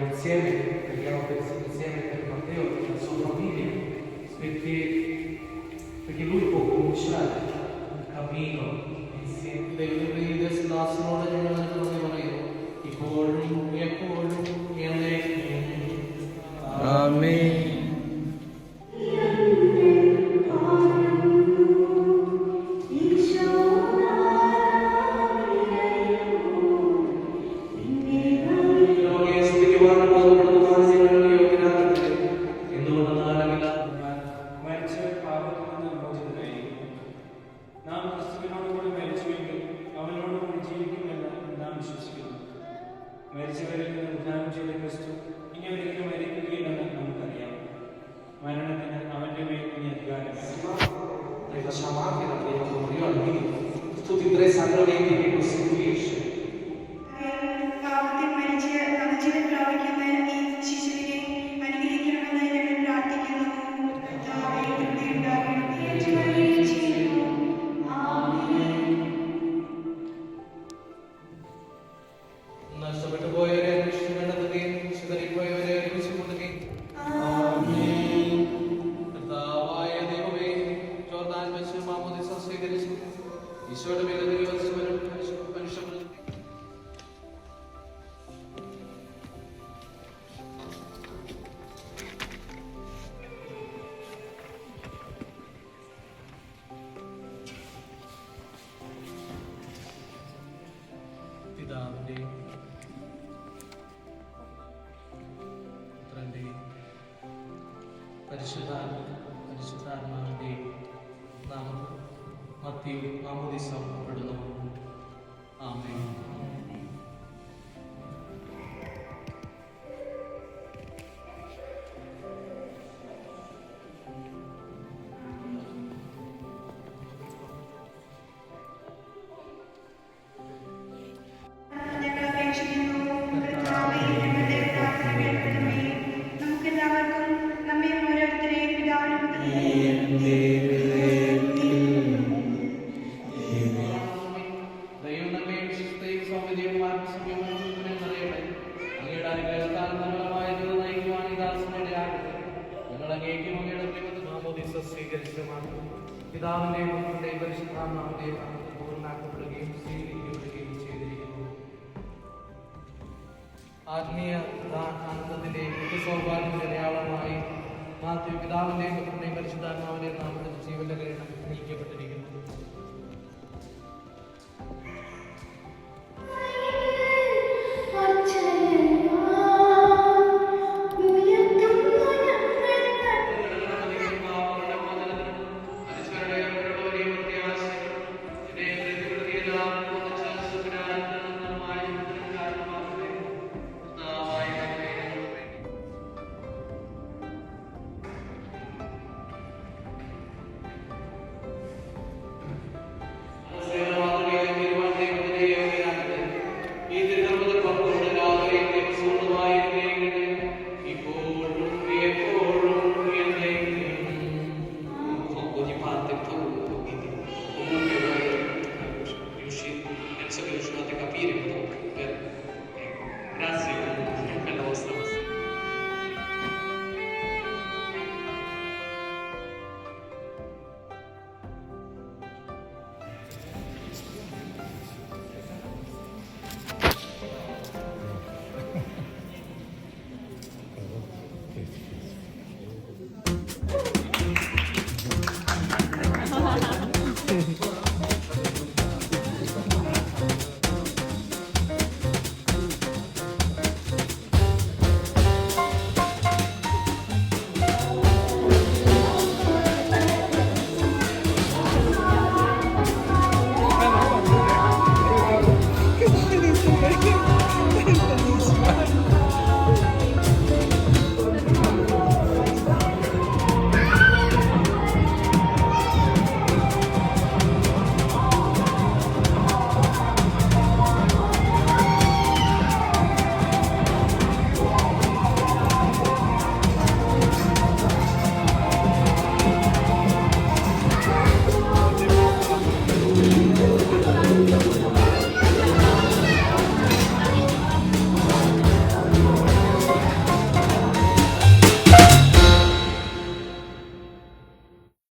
insieme preghiamo per prima, noi facciamo anche la prima comunione, quindi tutti e tre sacramenti che costituisce. ഈശോയുടെ മേലെ നിയോഗിച്ച് വരും മനുഷ്യൻ. പിതാവിന്റെയും പുത്രന്റെയും പരിശുദ്ധാത്മ മധ്യയിൽ ആമോദിസപ്പെടുന്നു ആമേ സ്വീകരിച്ചു മാത്രം പിതാവിന്റെയും മക്കളുടെയും പരിശുദ്ധാത്മാവിന്റെയും പൂർണാക്കപ്പെടുകയും സ്വീകരിക്കപ്പെടുകയും ചെയ്തിരിക്കുന്നു. ആത്മീയ ആനന്ദത്തിന്റെയും നിത്യസൗഭാഗ്യത്തിന്റെ അടയാളമായി മാത്യു പിതാവിന്റെയും മക്കളുടെയും പരിശുദ്ധാത്മാവിന്റെയും നാമത്തിൽ ജീവന്റെ കഴിയണം നിൽക്കപ്പെട്ടിരിക്കുന്നു.